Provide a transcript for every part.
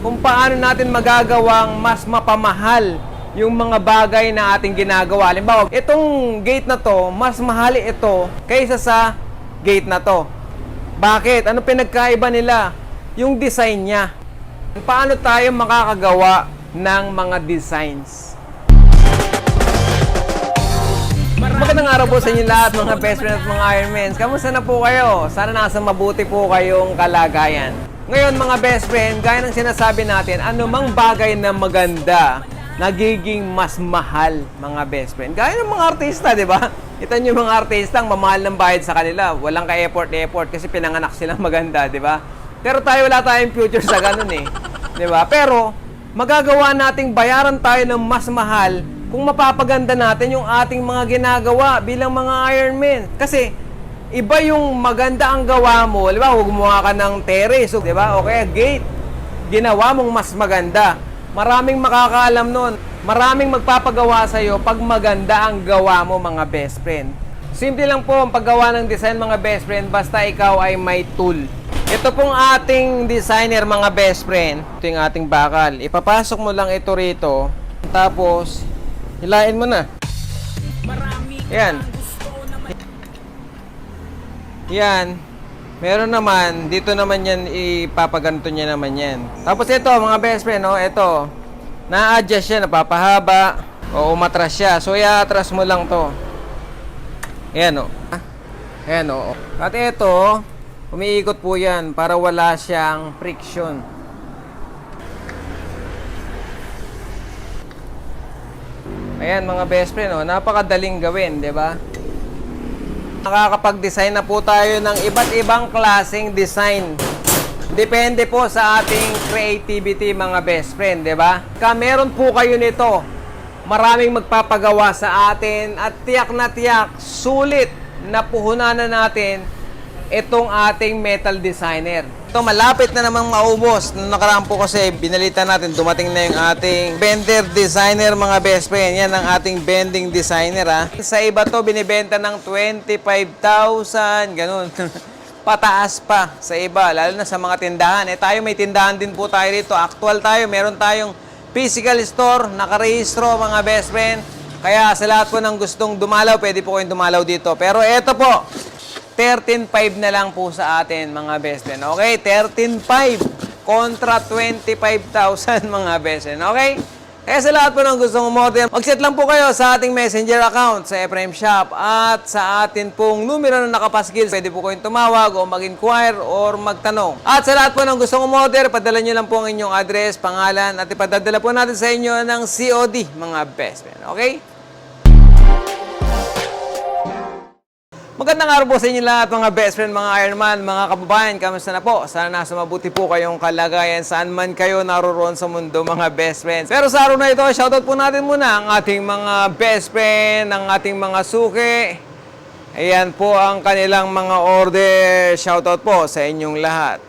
kung paano natin magagawang mas mapamahal yung mga bagay na ating ginagawa. Halimbawa, itong gate na to, mas mahal ito kaysa sa gate na to. Bakit? Ano pinagkaiba nila? Yung design niya. Paano tayo makakagawa ng mga designs? Magandang araw po sa inyo lahat mga best friends at mga Ironmans. Kamusta na po kayo? Sana nasa mabuti po kayong kalagayan. Ngayon mga best friend, gaya ng sinasabi natin, anumang bagay na maganda, nagiging mas mahal mga best friend. Gaya ng mga artista, di ba? Kita nyo mga artista, ang mamahal ng bayad sa kanila. Walang ka-effort-effort kasi pinanganak silang maganda, di ba? Pero tayo wala tayong future sa ganun eh. Di ba? Pero, magagawa nating bayaran tayo ng mas mahal kung mapapaganda natin yung ating mga ginagawa bilang mga Ironman. Kasi, iba yung maganda ang gawa mo. Di ba? Gumawa ka ng terrace, di ba? O kaya gate. Ginawa mong mas maganda. Maraming makakaalam nun. Maraming magpapagawa sa'yo pag maganda ang gawa mo, mga best friend. Simple lang po ang paggawa ng design, mga best friend, basta ikaw ay may tool. Ito pong ating designer, mga best friend. Ito yung ating bakal. Ipapasok mo lang ito rito. Tapos, hilain mo na. Yan. Yan. Meron naman, dito naman yan, ipapaganto niya naman yan. Tapos ito, mga best friend, oh, ito. Na-adjust siya, napapahaba. O umatras siya. So, i-atras mo lang to. Ayan, oh. Ayan, oh. At ito, umiikot po yan para wala siyang friction. Ayan, mga best friend, oh. Napakadaling gawin, di ba? Nakakapag-design na po tayo ng iba't ibang klaseng design. Depende po sa ating creativity mga best friend, di ba? Ka meron po kayo nito, maraming magpapagawa sa atin at tiyak na tiyak, sulit na puhunan na natin itong ating metal designer. Ito, malapit na namang maubos. Noong nakaraan po kasi, binalita natin, dumating na yung ating bender designer, mga best friend. Yan ang ating bending designer, ha. Sa iba to, binibenta ng 25,000, ganun. Pataas pa sa iba, lalo na sa mga tindahan. Eh, tayo may tindahan din po tayo rito. Actual tayo, meron tayong physical store, nakarehistro, mga best friend. Kaya sa lahat po ng gustong dumalaw, pwede po kayong dumalaw dito. Pero eto po, 13.5 na lang po sa atin mga best friend. Okay? 13.5 kontra 25,000 mga best friend. Okay? Kaya sa lahat po ng gustong umorder, mag-set lang po kayo sa ating messenger account sa Ephraim Shop at sa atin pong numero na nakapaskil. Pwede po kayong tumawag o mag-inquire or magtanong. At sa lahat po ng gustong umorder, padala nyo lang po ang inyong address, pangalan at ipadadala po natin sa inyo ng COD mga best friend. Okay? Magandang araw po sa inyo lahat mga best friend, mga Ironman, mga kababayan. Kamusta na po? Sana nasa mabuti po kayong kalagayan saan man kayo naroroon sa mundo mga best friends. Pero sa araw na ito, shoutout po natin muna ang ating mga best friend, ang ating mga suki. Ayan po ang kanilang mga order. Shoutout po sa inyong lahat.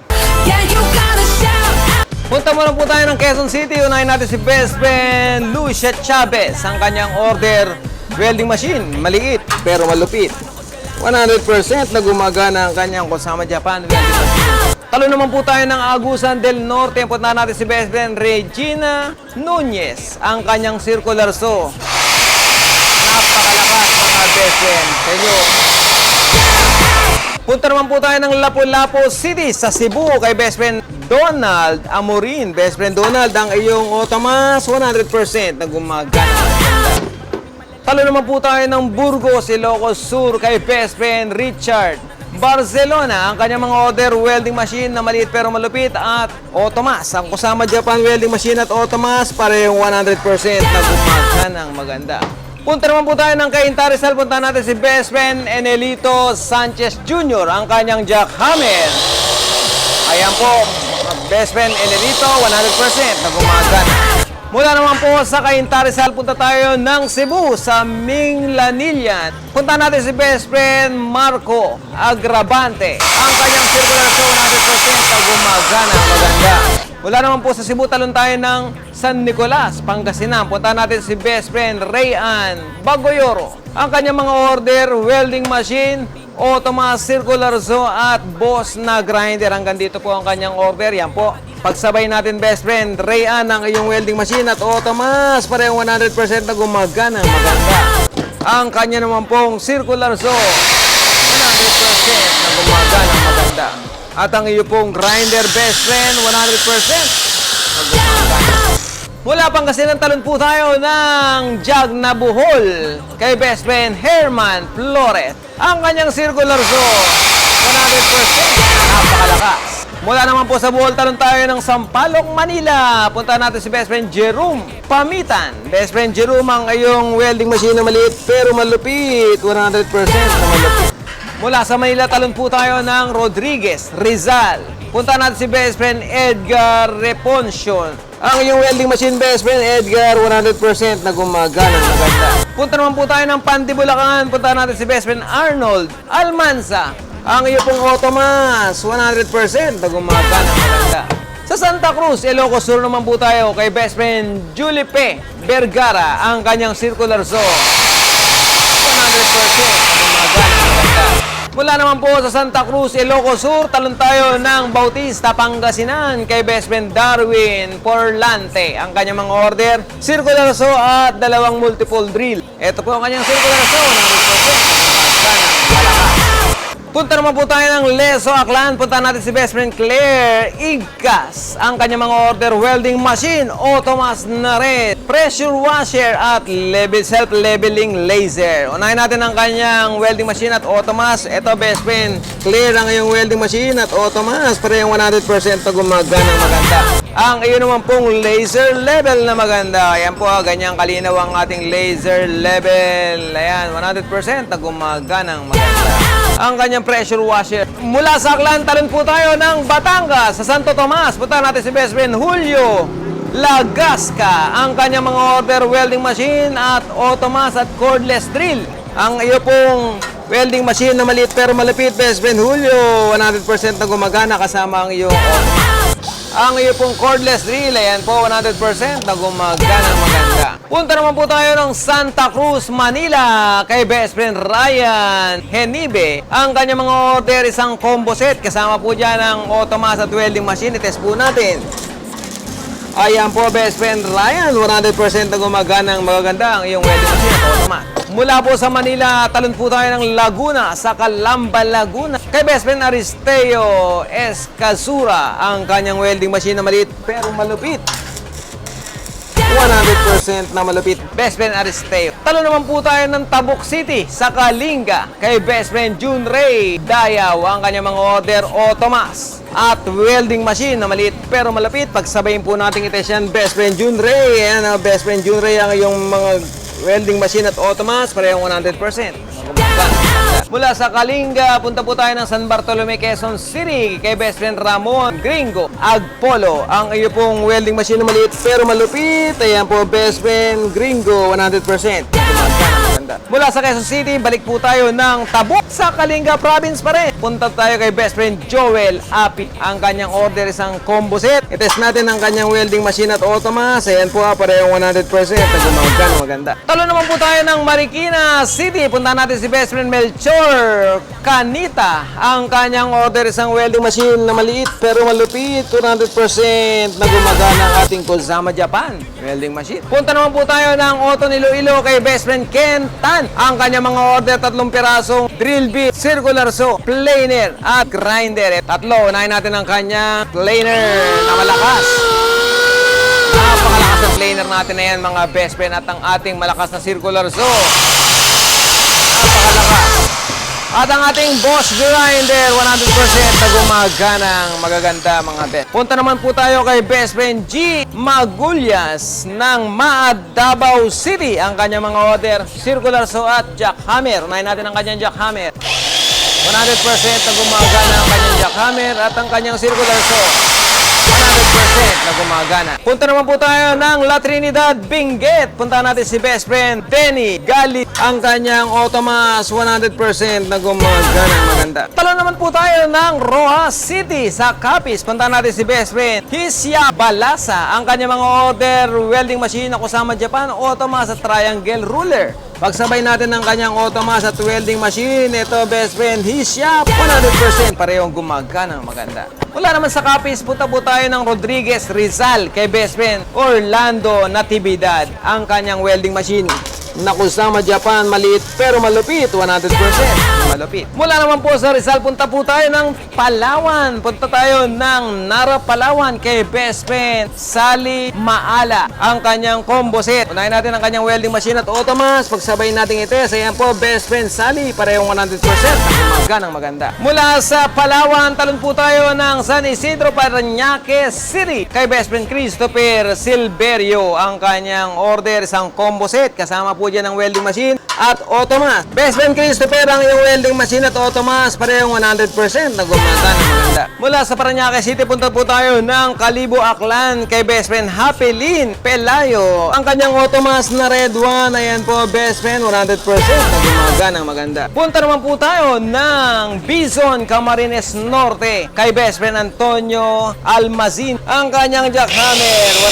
Yeah, you gotta shout out. Punta muna po tayo ng Quezon City. Unahin natin si best friend Lucia Chavez. Ang kanyang order, welding machine. Maliit pero malupit. 100% na gumagana ang kanyang Kosama Japan. Talo naman po tayo ng Agusan del Norte. Punta natin si best friend Regina Nunez. Ang kanyang circular saw. Napakalakas mga best friend. Sa inyo, Punta naman po tayo ng Lapu-Lapu City sa Cebu kay best friend Donald Amorin. Best friend Donald, ang iyong Otomas 100% na gumagana. Talo naman po tayo ng Burgos, Ilocos Sur kay best friend Richard. Barcelona, ang kanyang mga order welding machine na maliit pero malupit at Otomas. Ang Kusama Japan welding machine at Otomas parehong 100% na gumagana ng maganda. Punta naman po tayo ng Cainta Rizal. Punta natin si best friend Enelito Sanchez Jr. Ang kanyang jackhammer. Ayan po, best friend Enelito, 100% na gumagana. Mula naman po sa Cainta Rizal, punta tayo ng Cebu sa Minglanillan. Punta natin si best friend Marco Agravante. Ang kanyang circular show 100% na gumagana. Maganda. Mula naman po sa Cebu, talon tayo ng San Nicolas, Pangasinan. Punta natin si best friend Rayan Bagoyoro. Ang kanyang mga order, welding machine, Automas Circular Saw at Boss na Grinder. Hanggang dito po ang kanyang order. Yan po. Pagsabay natin best friend, Rayan ang iyong welding machine at Automas. Parehong 100% na gumagana. Maganda. Ang kanya naman pong Circular Saw. 100% na gumagana. Maganda. At ang iyo pong grinder best friend, 100% na gumagana. Mula Pangasinan talon po tayo ng jug na buhol kay best friend Herman Flores. Ang kanyang circular saw, 100% napakalakas. Mula naman po sa buhol talon tayo ng Sampaloc, Manila. Punta natin si best friend Jerome Pamitan. Best friend Jerome ang iyong welding machine na maliit pero malupit. 100% na malupit. Mula sa Manila, talon po tayo ng Rodriguez, Rizal. Punta natin si best friend Edgar Reponcion. Ang iyong welding machine best friend Edgar, 100% na gumagana maganda. Punta naman po tayo ng Pandibulacan. Punta natin si best friend Arnold Almanza. Ang iyo pong Automas, 100% na gumagana maganda. Sa Santa Cruz, Ilocos Sur naman po tayo kay best friend Julie P. Vergara, ang kanyang circular saw. 100% na gumagana maganda. Mula naman po sa Santa Cruz, Ilocos Sur, talon tayo ng Bautista, Pangasinan kay best friend Darwin Porlante. Ang kanyang mga order, circular saw at dalawang multiple drill. Ito po ang kanyang circular saw, 100% gumagana malakas. Punta naman po tayo ng Leso Aklan. Punta natin si best friend Claire Igkas. Ang kanyang mga order, welding machine, automas na rin, pressure washer at level self-leveling laser. Unahin natin ang kanyang welding machine at automas. Ito best friend, Claire ang iyong welding machine at automas. Parehong 100% na gumagana maganda. Ang iyo naman pong laser level na maganda. Ayan po, ganyang kalinaw ang ating laser level. Ayan, 100% na gumagana maganda ang kanyang pressure washer. Mula sa Aklan, talon po tayo ng Batangas sa Santo Tomas. Punta natin si best friend Julio Lagasca. Ang kanyang mga order welding machine at automas at cordless drill. Ang iyo pong welding machine na maliit pero malapit, best friend Julio. 100% na gumagana kasama ang iyong. Ang iyo pong cordless drill, ayan po, 100% na gumagana maganda. Punta naman po tayo ng Santa Cruz, Manila, kay best friend Ryan Henibe. Ang kanyang mga order, isang combo set, kasama po dyan ang automas at welding machine. I-test po natin. Ayan po, best friend Ryan, 100% na gumagana ang magaganda ang iyong at automat. Mula po sa Manila, talon po tayo ng Laguna, sa Calamba, Laguna. Kay best friend Aristeo Escazura, ang kanyang welding machine na maliit pero malupit. 100% na malupit. Best friend Aristeo. Talo naman po tayo ng Tabuk City sa Kalinga kay best friend June Ray Dayaw ang kanyang mga order o Tomas at welding machine na maliit pero malapit. Pagsabayin po natin ito yan best friend June Ray. Ayan ang best friend June Ray ang iyong mga welding machine at automas parehong 100%. Mula sa Kalinga, punta po tayo ng San Bartolome, Quezon City kay best friend Ramon Gringo Agpolo. Ang iyo pong welding machine na maliit pero malupit. Ayan po, best friend Gringo, 100%. Mula sa Quezon City, balik po tayo ng Tabuk sa Kalinga Province pa rin. Punta tayo kay best friend Joel Api. Ang kanyang order isang combo set. I-test natin ang kanyang welding machine at automas. Ayan po, ah, parehong 100% na gumagana maganda. Talo naman po tayo ng Marikina City. Punta natin si best friend Melchor Kanita. Ang kanyang order isang welding machine na maliit pero malupit. 200% na gumagana ang ating Kozama Japan welding machine. Punta naman po tayo ng Auto Iloilo kay best friend Ken Tan. Ang kanyang mga order tatlong pirasong drill bit, circular saw, planer at grinder. At tatlo, unahin natin ang kanyang planer na malakas. Napakalakas ng planer natin na yan mga best friend at ang ating malakas na circular saw. Napakalakas. At ang ating boss grinder, 100% na gumaganang magaganda mga best. Punta naman po tayo kay best friend G. Magulyas ng Maad, Davao City. Ang kanyang mga order, circular saw at jackhammer. Unahin natin ang kanyang jackhammer. 100% na ang kanyang jackhammer at ang kanyang circular saw. 100% na gumagana. Punta naman po tayo ng La Trinidad, Benguet. Punta natin si best friend Denny Galit. Ang kanyang automas 100% na gumagana. Maganda. Talo naman po tayo ng Rojas City sa Capiz. Punta natin si best friend Hisya Balasa. Ang kanyang mga order welding machine na kusama Japan, automas at triangle ruler. Pagsabay natin ng kanyang automas at welding machine, ito best friend, his shop, 100% parehong gumagana maganda. Wala naman sa kapis, punta po tayo ng Rodriguez Rizal kay best friend Orlando Natividad, ang kanyang welding machine. Nakusama Japan, maliit pero malupit, 100% malupit. Mula naman po sa Rizal, punta po tayo ng Palawan. Punta tayo ng Nara, Palawan kay best friend Sally Maala, ang kanyang combo set. Unahin natin ang kanyang welding machine at automas. Pagsabay natin ito, sa yan po best friend Sally, parehong 100% Umaga ng maganda. Mula sa Palawan, talon po tayo ng San Isidro, Parañaque City kay best friend Christopher Silverio, ang kanyang order, isang combo set. Kasama po dyan ang welding machine at automas. Best friend Christopher, ang iyong welding machine at automas, parehong 100% na gumagana ng maganda. Mula sa Parañaque City, punta po tayo ng Kalibo Aklan kay best friend Happy Lynn Pelayo. Ang kanyang automas na red one, ayan po best friend, 100% na gumagana ng maganda. Punta naman po tayo ng Bison Camarines Norte kay best friend Antonio Almazin. Ang kanyang jackhammer, 100%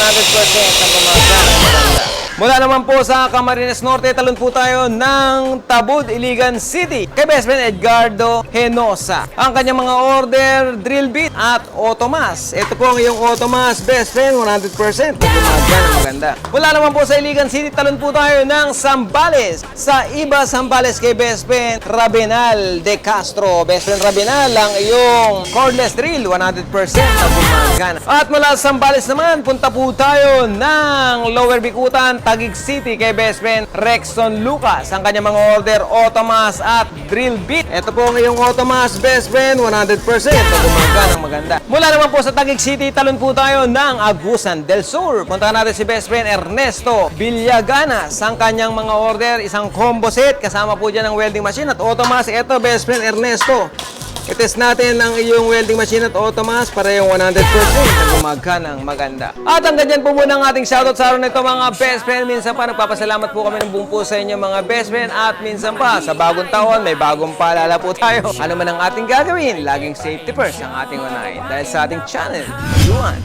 na gumagana ng maganda. Mula naman po sa Camarines Norte, talon po tayo ng Tabud, Iligan City kay best friend Edgardo Henosa. Ang kanyang mga order, drill bit at automas. Ito po ang iyong automas, best friend, 100% na gumagana ng maganda. Mula naman po sa Iligan City, talon po tayo ng Sambales. Sa Iba Sambales kay best friend Rabinal De Castro. Best friend Rabinal, ang iyong cordless drill, 100% na gumagana. At mula sa Sambales naman, punta po tayo ng Lower Bikutan, Taguig City kay best friend Rexon Lucas. Ang kanyang mga order, automas at drill bit. Ito po ang iyong automas, best friend, 100% na gumagana ng maganda. Mula naman po sa Taguig City, talon po tayo ng Agusan del Sur. Punta natin si best friend Ernesto Villaganas. Ang kanyang mga order, isang combo set. Kasama po dyan ang welding machine at automas. Ito, best friend Ernesto. I-test natin ang iyong welding machine at automas para yung 100% na gumagka ng maganda. At hanggang dyan po muna ang ating shoutout sa araw na mga best friend. Minsan pa nagpapasalamat po kami ng buong puso sa inyo mga best friend at minsan pa sa bagong taon may bagong paalala po tayo. Ano man ang ating gagawin, laging safety first ang ating unahin. Dahil sa ating channel, Yuan.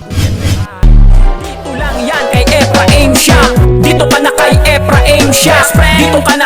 Dito lang yan kay Ephraim siya Dito ka na kay Ephraim siya Dito ka na